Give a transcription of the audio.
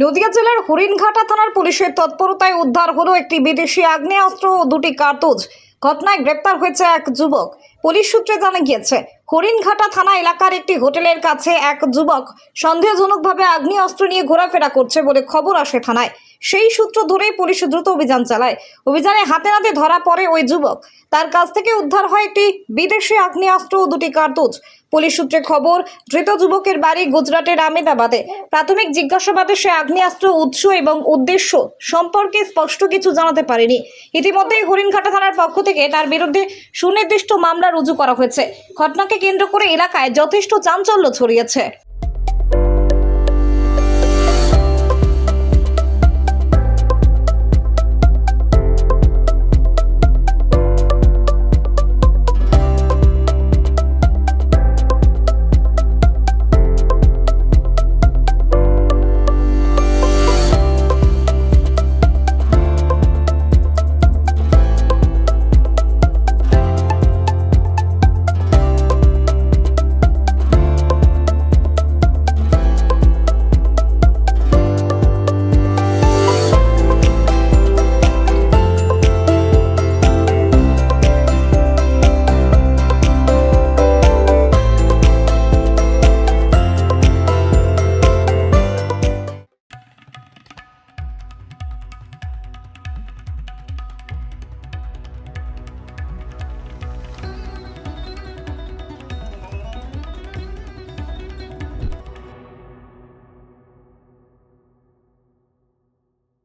নদিয়া জেলার হরিণঘাটা থানার পুলিশের তৎপরতায় উদ্ধার হলো একটি বিদেশি আগ্নেয়াস্ত্র ও দুটি কার্তুজ। ঘটনায় গ্রেপ্তার হয়েছে এক যুবক। পুলিশ সূত্রে জানা গিয়েছে হরিণঘাটা থানা এলাকার একটি হোটেলের কাছে এক যুবক সন্দেহজনকভাবে আগ্নেয়াস্ত্র নিয়ে ঘোরাফেরা করছে বলে খবর আসে থানায়। সেই সূত্র ধরেই পুলিশ দ্রুত অভিযান চালায়। অভিযানে হাতে নাতে ধরা পড়ে ওই যুবক। তার কাছ থেকে উদ্ধার হয় একটি বিদেশি আগ্নেয়াস্ত্র ও দুটি কার্তুজ। পুলিশ সূত্রে খবর, ধৃত যুবকের বাড়ি গুজরাটের আমেদাবাদে প্রাথমিক জিজ্ঞাসাবাদে সে আগ্নেয়াস্ত্র উৎস এবং উদ্দেশ্য সম্পর্কে স্পষ্ট কিছু জানাতে পারেনি। ইতিমধ্যেই হরিণঘাটা থানার পক্ষ থেকে তার বিরুদ্ধে সুনির্দিষ্ট মামলা রুজু করা হয়েছে। ঘটনাকে কেন্দ্র করে এলাকায় যথেষ্ট চাঞ্চল্য ছড়িয়েছে।